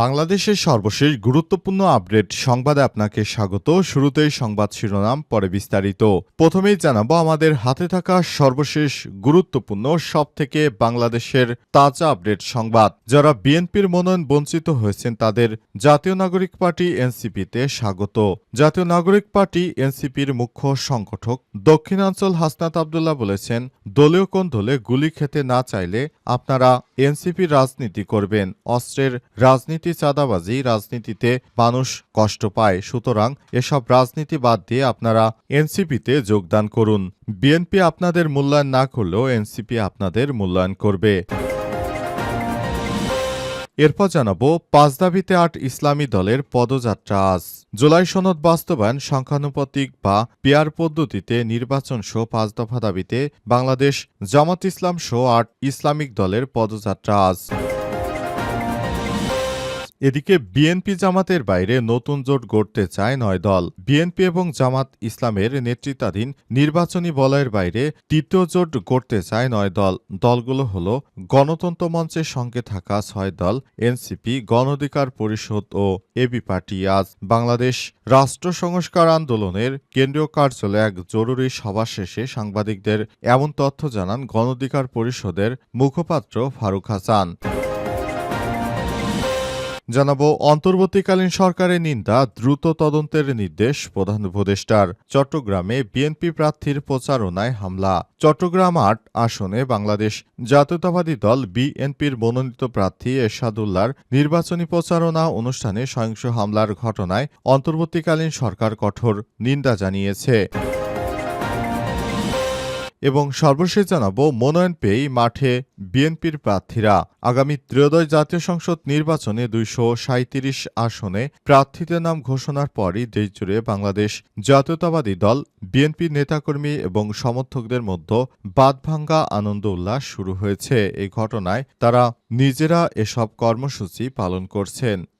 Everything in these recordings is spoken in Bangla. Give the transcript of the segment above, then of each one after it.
বাংলাদেশের সর্বশেষ গুরুত্বপূর্ণ আপডেট সংবাদে আপনাকে স্বাগত। শুরুতেই সংবাদ শিরোনাম, পরে বিস্তারিত। প্রথমেই জানাব, আমাদের হাতে থাকা সর্বশেষ গুরুত্বপূর্ণ সব থেকে বাংলাদেশের তাজা আপডেট সংবাদ। যারা বিএনপির মনোনয়ন বঞ্চিত হয়েছেন, তাদের জাতীয় নাগরিক পার্টি এনসিপিতে স্বাগত। জাতীয় নাগরিক পার্টি এনসিপির মুখ্য সংগঠক দক্ষিণাঞ্চল হাসনাত আবদুল্লাহ বলেছেন, দলীয় কোন দলে গুলি খেতে না চাইলে আপনারা এনসিপি রাজনীতি করবেন। অস্ত্রের রাজনীতি চাঁদাবাজি রাজনীতিতে মানুষ কষ্ট পায়। সুতরাং এসব রাজনীতি বাদ দিয়ে আপনারা এনসিপিতে যোগদান করুন। বিএনপি আপনাদের মূল্যায়ন না করলেও এনসিপি আপনাদের মূল্যায়ন করবে। এরপর জানাব, পাঁচ দাবিতে আট ইসলামী দলের পদযাত্রা আজ। জুলাই সনদ বাস্তবায়ন সংখ্যানুপাতিক বা পেয়ার পদ্ধতিতে নির্বাচন সহ পাঁচ দফা দাবিতে বাংলাদেশ জামাত ইসলাম সহ আট ইসলামিক দলের পদযাত্রা আজ। এদিকে বিএনপি জামাতের বাইরে নতুন জোট গড়তে চায় নয় দল। বিএনপি এবং জামাত ইসলামের নেতৃত্বাধীন নির্বাচনী বলয়ের বাইরে তৃতীয় জোট গড়তে চায় নয় দল। দলগুলো হল গণতন্ত্র মঞ্চের সঙ্গে থাকা ছয় দল, এনসিপি গণ অধিকার পরিষদ ও এবি পার্টি। আজ বাংলাদেশ রাষ্ট্র সংস্কার আন্দোলনের কেন্দ্রীয় কার্যালয়ে এক জরুরি সভা শেষে সাংবাদিকদের এমন তথ্য জানান গণ অধিকার পরিষদের মুখপাত্র ফারুক হাসান। জানাব, অন্তর্বর্তীকালীন সরকারের নিন্দা, দ্রুত তদন্তের নির্দেশ প্রধান উপদেষ্টার। চট্টগ্রামে বিএনপি প্রার্থীর প্রচারণায় হামলা। চট্টগ্রাম আট আসনে বাংলাদেশ জাতীয়তাবাদী দল বিএনপির মনোনীত প্রার্থী এরশাদুল্লাহর নির্বাচনী প্রচারণা অনুষ্ঠানে সহিংস হামলার ঘটনায় অন্তর্বর্তীকালীন সরকার কঠোর নিন্দা জানিয়েছে। এবং সর্বশেষ জানাব, মনোনয়ন পেয়েই মাঠে বিএনপির প্রার্থীরা। আগামী ত্রয়োদশ জাতীয় সংসদ নির্বাচনে দুইশো সাঁত্রিশ আসনে প্রার্থীদের নাম ঘোষণার পরই দেশজুড়ে বাংলাদেশ জাতীয়তাবাদী দল বিএনপি নেতাকর্মী এবং সমর্থকদের মধ্যে বাদভাঙ্গা আনন্দ উল্লাস শুরু হয়েছে। এই ঘটনায় তারা নিজেরা এসব কর্মসূচি পালন করছেন।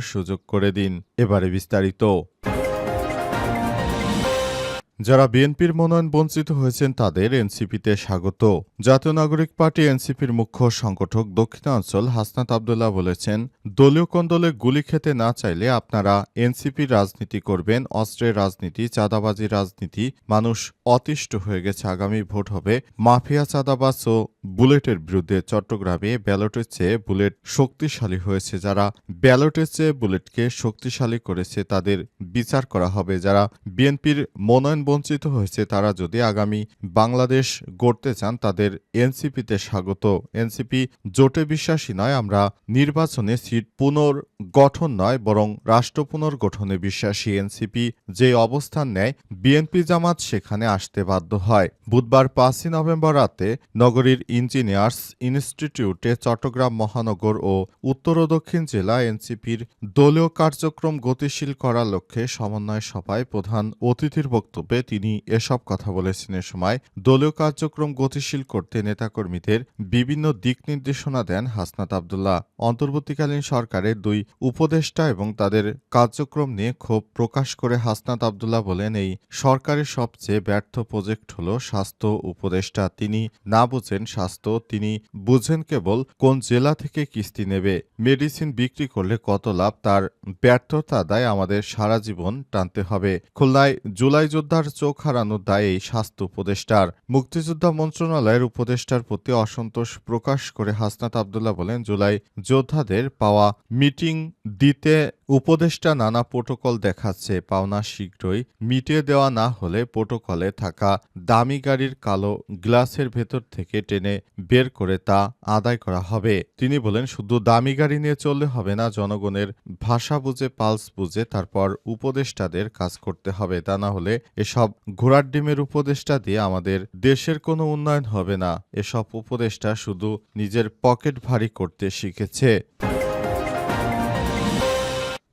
সুযোগ করে দিন। এবারে বিস্তারিত। যারা বিএনপির মনোনয়ন বঞ্চিত হয়েছেন, তাদের এনসিপিতে স্বাগত। জাতীয় নাগরিক পার্টি এনসিপির মুখ্য সংগঠক দক্ষিণাঞ্চল হাসনাত আবদুল্লাহ বলেছেন, দলীয় কোন্দলে গুলি খেতে না চাইলে আপনারা এনসিপির রাজনীতি করবেন, অস্ত্রের রাজনীতি চাঁদাবাজি রাজনীতি। মানুষ অতিষ্ঠ হয়ে গেছে, আগামী ভোট হবে। মাফিয়া, চাঁদাবাজ ও বুলেটের বিরুদ্ধে চট্টগ্রামে ব্যালটের চেয়ে বুলেট শক্তিশালী হয়েছে। যারা ব্যালটের চেয়ে বুলেটকে শক্তিশালী করেছে, তাদের বিচার করা হবে। যারা বিএনপির মনোনয়ন বঞ্চিত হয়েছে, তারা যদি আগামী বাংলাদেশ গড়তে চান, তাদের এনসিপিতে স্বাগত। এনসিপি জোটে বিশ্বাসী নয়, আমরা নির্বাচনে সিট পুনর্গঠন নয়, বরং রাষ্ট্র পুনর্গঠনে বিশ্বাসী। এনসিপি যে অবস্থান নেয়, বিএনপি জামাত সেখানে আসতে বাধ্য হয়। বুধবার পাঁচই নভেম্বর রাতে নগরীর ইঞ্জিনিয়ার্স ইনস্টিটিউটে চট্টগ্রাম মহানগর ও উত্তর ও দক্ষিণ জেলা এনসিপির দলীয় কার্যক্রম গতিশীল করার লক্ষ্যে সমন্বয় সভায় প্রধান অতিথির বক্তব্যে তিনি এসব কথা বলেছেন। এ সময় দলীয় কার্যক্রম গতিশীল করতে নেতাকর্মীদের বিভিন্ন দিক নির্দেশনা দেন হাসনাত আবদুল্লাহ। অন্তর্বর্তীকালীন সরকারের দুই উপদেষ্টা এবং তাদের কার্যক্রম নিয়ে ক্ষোভ প্রকাশ করে হাসনাত আবদুল্লাহ বলেন, এই সরকারের সবচেয়ে ব্যর্থ প্রজেক্ট হল স্বাস্থ্য উপদেষ্টা। তিনি না বুঝেন স্বাস্থ্য, তিনি বুঝেন কেবল কোন জেলা থেকে কিস্তি নেবে। মেডিসিন বিক্রি করলে কত লাভ, তার ব্যর্থতা দায় আমাদের সারা জীবন টানতে হবে। খুলনায় জুলাই যোদ্ধার চোখ হারানোর দায় স্বাস্থ্য উপদেষ্টার। মুক্তিযোদ্ধা মন্ত্রণালয়ের উপদেষ্টার প্রতি অসন্তোষ প্রকাশ করে হাসনাত আবদুল্লাহ বলেন, জুলাই যোদ্ধাদের পাওয়া মিটিং দিতে উপদেষ্টা নানা প্রোটোকল দেখাচ্ছে, পাওনা শীঘ্রই মিটিয়ে দেওয়া না হলে প্রোটোকলে থাকা দামি গাড়ির কালো গ্লাসের ভেতর থেকে টেনে বের করে তা আদায় করা হবে। তিনি বলেন, শুধু দামি গাড়ি নিয়ে চললে হবে না, জনগণের ভাষা বুঝে, পালস বুঝে তারপর উপদেষ্টাদের কাজ করতে হবে। তা না হলে এসব ঘোড়ার ডিমের উপদেষ্টা দিয়ে আমাদের দেশের কোনো উন্নয়ন হবে না। এসব উপদেষ্টা শুধু নিজের পকেট ভারী করতে শিখেছে।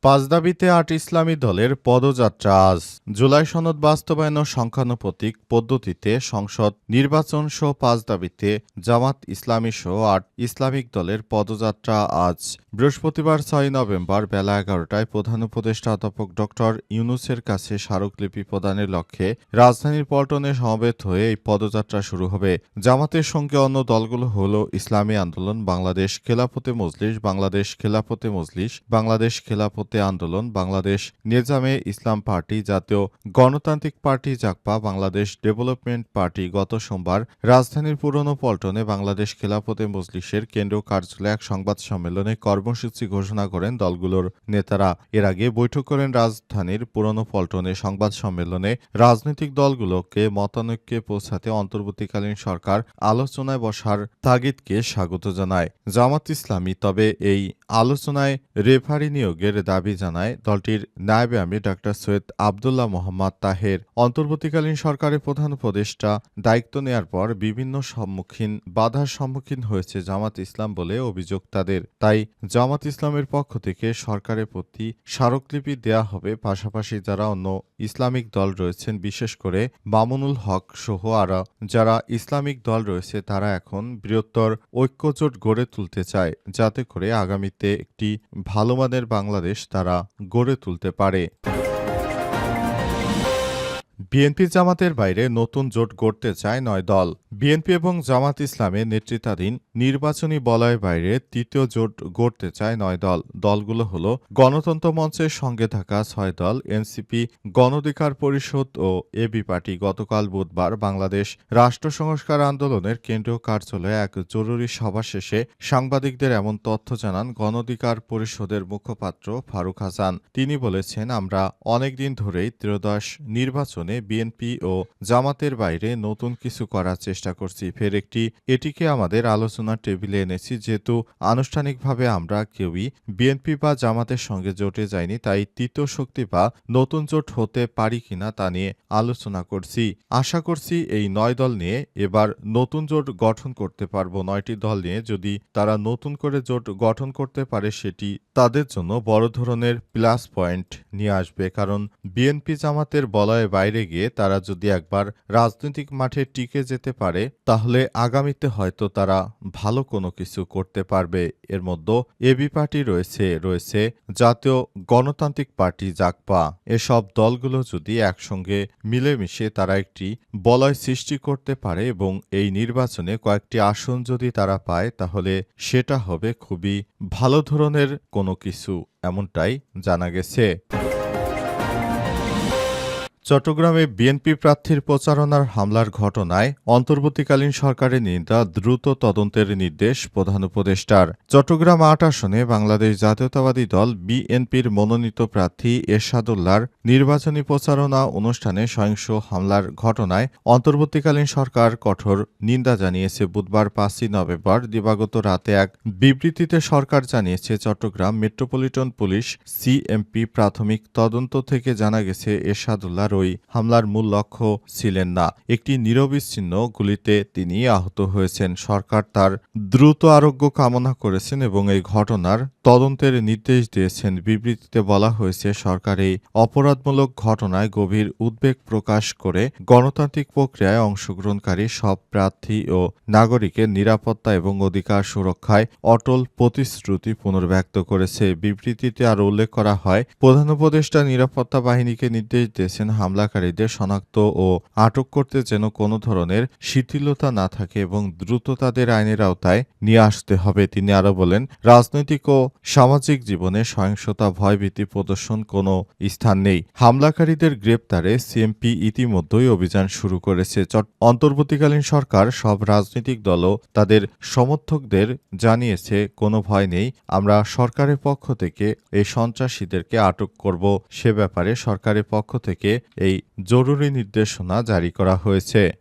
পাঁচ দাবিতে আট ইসলামী দলের পদযাত্রা আজ। জুলাই সনদ বাস্তবায়ন সংখ্যানুপাতিক পদ্ধতিতে সংসদ নির্বাচন সহ পাঁচ দাবিতে জামাত ইসলামী সহ আট ইসলামিক দলের পদযাত্রা আজ। বৃহস্পতিবার ছয় নভেম্বর বেলা এগারোটায় প্রধান উপদেষ্টা অধ্যাপক ডক্টর ইউনুসের কাছে স্মারকলিপি প্রদানের লক্ষ্যে রাজধানীর পল্টনে সমবেত হয়ে এই পদযাত্রা শুরু হবে। জামাতের সঙ্গে অন্য দলগুলো হল ইসলামী আন্দোলন, বাংলাদেশ খেলাফতে মজলিস, বাংলাদেশ খেলাফতে মজলিস, বাংলাদেশ খেলাফতে আন্দোলন বাংলাদেশ নিজামে ইসলাম পার্টি জাতীয় গণতান্ত্রিক party Jagpa Bangladesh development party গত সোমবার রাজধানীর পুরনো পল্টনে বাংলাদেশ খেলাফতে মজলিসের কেন্দ্রীয় কার্যালয়ে এক সংবাদ সম্মেলনে কর্মসূচি ঘোষণা করেন দলগুলোর নেতারা। এর আগে বৈঠক করেন রাজধানীর পুরনো পল্টনে সংবাদ সম্মেলনে রাজনৈতিক দলগুলোকে মতানৈক্যে পৌঁছাতে অন্তর্বর্তীকালীন সরকার আলোচনায় বসার তাগিদকে স্বাগত জানায়। জামাত ইসলামী তবে এই আলোচনায় রেফারি নিয়োগের দাবি জানায় দলটির নায়েবে আমি ডাক্তার সৈয়দ আবদুল্লাহ মোহাম্মদ তাহের। অন্তর্বর্তীকালীন সরকারের প্রধান উপদেষ্টা দায়িত্ব নেয়ার পর বিভিন্ন সম্মুখীন, বাধার সম্মুখীন হয়েছে জামাত ইসলাম বলে অভিযোগ তাদের। তাই জামাত ইসলামের পক্ষ থেকে সরকারের প্রতি স্মারকলিপি দেয়া হবে। পাশাপাশি যারা অন্য ইসলামিক দল রয়েছেন, বিশেষ করে মামুনুল হক সহ আরা যারা ইসলামিক দল রয়েছে, তারা এখন বৃহত্তর ঐক্যজোট গড়ে তুলতে চায়। যাতে করে আগামীতে একটি ভালো মানের বাংলাদেশ তারা গড়ে তুলতে পারে। বিএনপি জামাতের বাইরে নতুন জোট গড়তে চায় নয় দল। বিএনপি এবং জামাত ইসলামের নেতৃত্বাধীন নির্বাচনী বলয়ের বাইরে তৃতীয় জোট গড়তে চায় নয় দল। দলগুলো হল গণতন্ত্র মঞ্চের সঙ্গে থাকা ছয় দল, এনসিপি গণধিকার পরিষদ ও এবি পার্টি। গতকাল বুধবার বাংলাদেশ রাষ্ট্র সংস্কার আন্দোলনের কেন্দ্রীয় কার্যালয়ে এক জরুরি সভা শেষে সাংবাদিকদের এমন তথ্য জানান গণধিকার পরিষদের মুখপাত্র ফারুক হাসান। তিনি বলেছেন, আমরা অনেকদিন ধরেই ত্রয়োদশ নির্বাচনে বিএনপি ও জামাতের বাইরে নতুন কিছু করার চেষ্টা করছি। ফের একটি, এটিকে আমাদের আলোচনার টেবিলে এনেছি, যেহেতু আনুষ্ঠানিকভাবে আমরা কেউই বিএনপি বা জামাতের সঙ্গে জোটে যাইনি, তাই তৃতীয় শক্তি বা নতুন জোট হতে পারি কিনা তা নিয়ে আলোচনা করছি। আশা করছি এই নয় দল নিয়ে এবার নতুন জোট গঠন করতে পারব। নয়টি দল নিয়ে যদি তারা নতুন করে জোট গঠন করতে পারে, সেটি তাদের জন্য বড় ধরনের প্লাস পয়েন্ট নিয়ে আসবে, কারণ বিএনপি জামাতের বলয়ে বাইরে গিয়ে তারা যদি একবার রাজনৈতিক মাঠে টিকে যেতে পারে, তাহলে আগামীতে হয়তো তারা ভালো কোনো কিছু করতে পারবে। এর মধ্যে এবি পার্টি রয়েছে রয়েছে জাতীয় গণতান্ত্রিক পার্টি জাকপা এসব দলগুলো যদি একসঙ্গে মিলেমিশে তারা একটি বলয় সৃষ্টি করতে পারে এবং এই নির্বাচনে কয়েকটি আসন যদি তারা পায়, তাহলে সেটা হবে খুবই ভালো ধরনের কোনো কিছু, এমনটাই জানা গেছে। চট্টগ্রামে বিএনপি প্রার্থীর প্রচারণার হামলার ঘটনায় অন্তর্বর্তীকালীন সরকারের নিন্দা, দ্রুত তদন্তের নির্দেশ প্রধান উপদেষ্টার। চট্টগ্রাম আট আসনে বাংলাদেশ জাতীয়তাবাদী দল বিএনপির মনোনীত প্রার্থী এরশাদুল্লাহর নির্বাচনী প্রচারণা অনুষ্ঠানে সহিংস হামলার ঘটনায় অন্তর্বর্তীকালীন সরকার কঠোর নিন্দা জানিয়েছে। বুধবার পাঁচই নভেম্বর দিবাগত রাতে এক বিবৃতিতে সরকার জানিয়েছে, চট্টগ্রাম মেট্রোপলিটন পুলিশ সিএমপি প্রাথমিক তদন্ত থেকে জানা গেছে এরশাদুল্লাহর ওই হামলার মূল লক্ষ্য ছিলেন না। একটি নিরবিচ্ছিন্ন গুলিতে তিনি আহত হয়েছেন। সরকার তার দ্রুত আরোগ্য কামনা করেছেন এবং এই ঘটনার তদন্তের নির্দেশ দিয়েছেন। বিবৃতিতে বলা হয়েছে, সরকার এই অপরাধমূলক ঘটনায় গভীর উদ্বেগ প্রকাশ করে গণতান্ত্রিক প্রক্রিয়ায় অংশগ্রহণকারী সব প্রার্থী ও নাগরিকের নিরাপত্তা এবং অধিকার সুরক্ষায় অটল প্রতিশ্রুতি পুনর্ব্যক্ত করেছে। বিবৃতিতে আরও উল্লেখ করা হয়, প্রধান উপদেষ্টা নিরাপত্তা বাহিনীকে নির্দেশ দিয়েছেন, হামলাকারীদের শনাক্ত ও আটক করতে যেন কোনো ধরনের শিথিলতা না থাকে এবং দ্রুত তাদের আইনের আওতায় নিয়ে আসতে হবে। তিনি আরও বলেন, রাজনৈতিক ও সামাজিক জীবনে সহিংসতা, ভয়ভীতি প্রদর্শন কোনো স্থান নেই। হামলাকারীদের গ্রেপ্তারে সিএমপি ইতিমধ্যেই অভিযান শুরু করেছে। অন্তর্বর্তীকালীন সরকার, সব রাজনৈতিক দলও তাদের সমর্থকদের জানিয়েছে, কোনো ভয় নেই, আমরা সরকারের পক্ষ থেকে এই সন্ত্রাসীদেরকে আটক করব। সে ব্যাপারে সরকারের পক্ষ থেকে এই জরুরি নির্দেশনা জারি করা হয়েছে।